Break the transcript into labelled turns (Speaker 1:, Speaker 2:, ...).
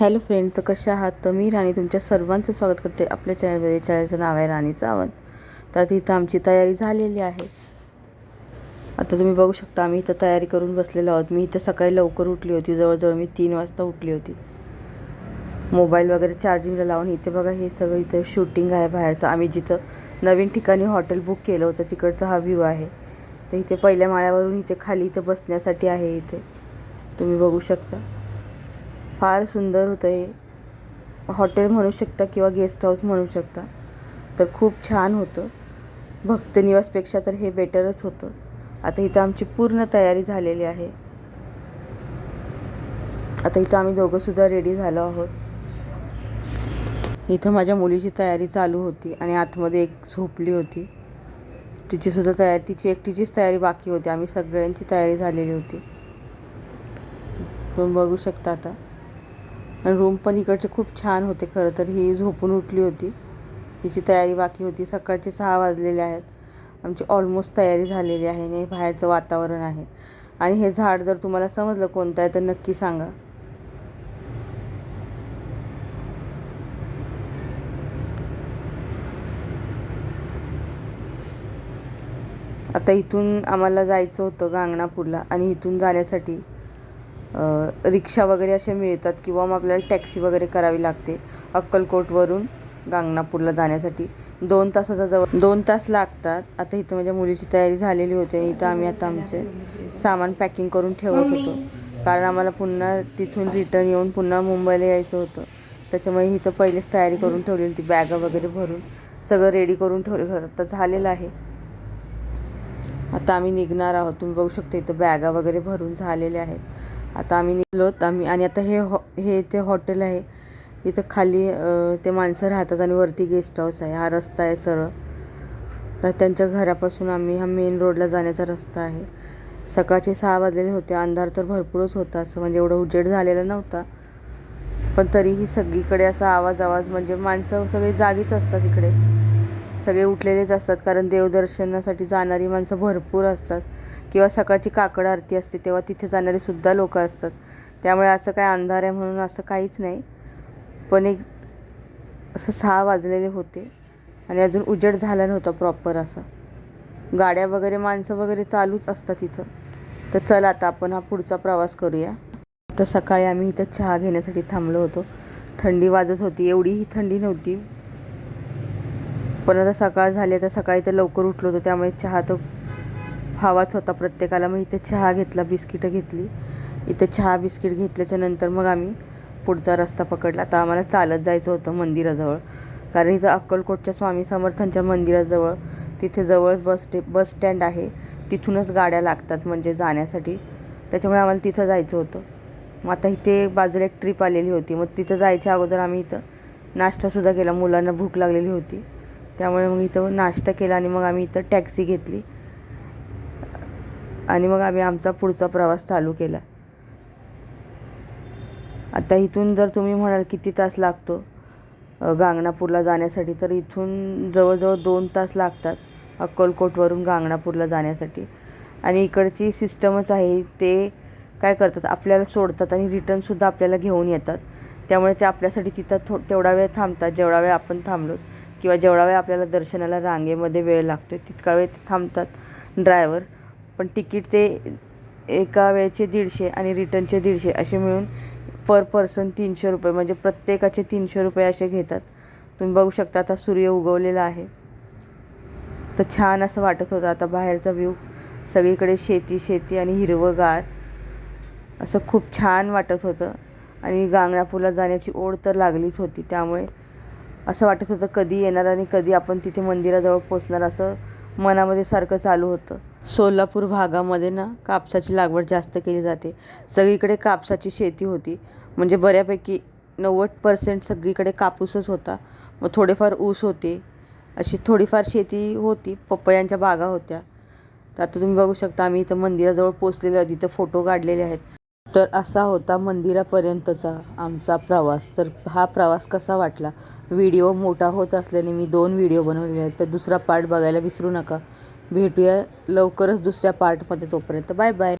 Speaker 1: Hello friends कशा आहात? तर मी राणी तुमच्या सर्वांचं स्वागत करते आपल्या चॅनलमध्ये. चॅनलचं नाव आहे राणी सावंत. तर तिथं आमची तयारी झालेली आहे. आता तुम्ही बघू शकता आम्ही इथं तयारी करून बसलेलो आहोत. मी इथं सकाळी लवकर उठली होती. जवळजवळ मी तीन वाजता उठली होती. मोबाईल वगैरे चार्जिंगला लावून इथे बघा हे सगळं इथं शूटिंग आहे बाहेरचं. आम्ही जिथं नवीन ठिकाणी हॉटेल बुक केलं होतं तिकडचा हा व्ह्यू आहे. तर इथे पहिल्या माळ्यावरून इथे खाली इथं बसण्यासाठी आहे इथे. तुम्ही बघू शकता. फार सुंदर होतं हे. हॉटेल म्हणू शकता किंवा गेस्ट हाऊस म्हणू शकता. तर खूप छान होतं. भक्तनिवासपेक्षा तर हे बेटरच होतं. आता इथं आमची पूर्ण तयारी झालेली आहे. आता इथं आम्ही दोघंसुद्धा रेडी झालो आहोत. इथं माझ्या मुलीची तयारी चालू होती आणि आतमध्ये एक झोपली होती. तिचीसुद्धा तयारी तिची एकटीचीच तयारी बाकी होती. आम्ही सगळ्यांची तयारी झालेली होती. तुम्ही बघू शकता आता. रूम पण इकडचे खूप छान होते खरं तर. ही झोपून उठली होती. तिची तयारी बाकी होती. सकाळचे सहा वाजलेले आहेत. आमची ऑलमोस्ट तयारी झालेली आहे आणि बाहेरचं वातावरण आहे. आणि हे झाड जर तुम्हाला समजलं कोणतं आहे तर नक्की सांगा. आता इथून आम्हाला जायचं होतं गांगणापूरला आणि इथून जाण्यासाठी रिक्षा वगैरे असे मिळतात किंवा मग आपल्याला टॅक्सी वगैरे करावी लागते. अक्कलकोटवरून गांगणापूरला जाण्यासाठी. दोन तासाचा जवळ दोन तास लागतात. आता इथं माझ्या मुलीची तयारी झालेली होती आणि इथं आम्ही आता आमचे सामान पॅकिंग करून ठेवत होतो. कारण आम्हाला पुन्हा तिथून रिटर्न येऊन पुन्हा मुंबईला यायचं होतं. त्याच्यामुळे इथं पहिलेच तयारी करून ठेवलेली होती. बॅगा वगैरे भरून सगळं रेडी करून ठेवलेलं होतं. आता झालेलं आहे. आता आम्ही निघणार आहोत. तुम्ही बघू शकता इथं बॅगा वगैरे भरून झालेल्या आहेत. आता आम्ही निघलोत आम्ही आणि आता हे हॉ हे इथे हॉटेल आहे. इथं खाली ते माणसं राहतात आणि वरती गेस्ट हाऊस आहे. हा रस्ता आहे सरळ. तर त्यांच्या घरापासून आम्ही हा मेन रोडला जाण्याचा रस्ता आहे. सकाळचे सहा वाजलेले होते. अंधार तर भरपूरच होता असं म्हणजे एवढं उजेड झालेला नव्हता. पण तरीही सगळीकडे असा आवाज आवाज म्हणजे माणसं सगळी जागीच असतात इकडे. सगळे उठलेलेच असतात कारण देवदर्शनासाठी जाणारी माणसं भरपूर असतात. किंवा सकाळची काकड आरती असते तेव्हा तिथे जाणारीसुद्धा लोकं असतात. त्यामुळे असं काय अंधार आहे म्हणून असं काहीच नाही. पण एक असं सहा वाजलेले होते आणि अजून उजेड झाला नव्हता प्रॉपर असा. गाड्या वगैरे माणसं वगैरे चालूच असतात इथं. तर चला आता आपण हा पुढचा प्रवास करूया. तर सकाळी आम्ही इथं चहा घेण्यासाठी थांबलो होतो. थंडी वाजत होती एवढीही थंडी नव्हती. पण आता सकाळ झाली तर सकाळी तर लवकर उठलो होतो त्यामुळे चहा तर हवाच होता प्रत्येकाला. मग इथे चहा घेतला बिस्किटं घेतली. इथे चहा बिस्किट घेतल्याच्या नंतर मग आम्ही पुढचा रस्ता पकडला. आता आम्हाला चालत जायचं होतं मंदिराजवळ. कारण इथं अक्कलकोटच्या स्वामी समर्थांच्या मंदिराजवळ तिथे जवळच बस स्टे बस स्टँड आहे. तिथूनच गाड्या लागतात म्हणजे जाण्यासाठी. त्याच्यामुळे आम्हाला तिथं जायचं होतं. मग आता इथे बाजूला एक ट्रिप आलेली होती. मग तिथं जायच्या अगोदर आम्ही इथं नाश्तासुद्धा केला. मुलांना भूक लागलेली होती. त्यामुळे मग इथं नाश्ता केला आणि मग आम्ही इथं टॅक्सी घेतली. आणि मग आम्ही आमचा पुढचा प्रवास चालू केला. आता इथून जर तुम्ही म्हणाल किती तास लागतो गांगणापूरला जाण्यासाठी तर इथून जवळजवळ दोन तास लागतात अक्कलकोटवरून गांगणापूरला जाण्यासाठी. आणि इकडची सिस्टमच आहे ते काय करतात आपल्याला सोडतात आणि रिटर्नसुद्धा आपल्याला घेऊन येतात. त्यामुळे ते आपल्यासाठी तिथं थो तेवढा वेळ थांबतात जेवढा वेळ आपण थांबलो. किंवा जेवढा वेळ आपल्याला दर्शनाला रांगेमध्ये वेळ लागतो आहे तितका वेळ ते थांबतात ड्रायव्हर पण तिकीट ते एका वेळेचे दीडशे आणि रिटर्नचे दीडशे असे मिळून पर पर्सन तीनशे रुपये म्हणजे प्रत्येकाचे तीनशे रुपये असे घेतात. तुम्ही बघू शकता आता सूर्य उगवलेला आहे. तर छान असं वाटत होतं आता बाहेरचा व्ह्यू सगळीकडे शेती शेती आणि हिरवंगार. असं खूप छान वाटत होतं. आणि गांगणापूरला जाण्याची ओढ तर लागलीच होती त्यामुळे. असं वाटत होतं कधी येणार आणि कधी आपण तिथे मंदिराजवळ पोचणार असं मनामध्ये सारखं चालू होतं. सोलापूर भागामध्ये ना कापसाची लागवड जास्त केली जाते. सगळीकडे कापसाची शेती होती. म्हणजे बऱ्यापैकी नव्वद पर्सेंट सगळीकडे कापूसच होता. मग थोडेफार ऊस होते. अशी थोडीफार शेती होती पपयांच्या बागा होत्या. तर आता तुम्ही बघू शकता आम्ही इथं मंदिराजवळ पोचलेलो आहे तिथं फोटो काढलेले आहेत. तर असा होता मंदिरापर्यंतचा आमचा प्रवास. तर हा प्रवास कसा वाटला? व्हिडिओ मोठा होत असल्याने मी दोन व्हिडिओ बनवलेले आहेत. तर दुसरा पार्ट बघायला विसरू नका. भेटूया लवकरच दुसऱ्या पार्टमध्ये तोपर्यंत. Bye bye.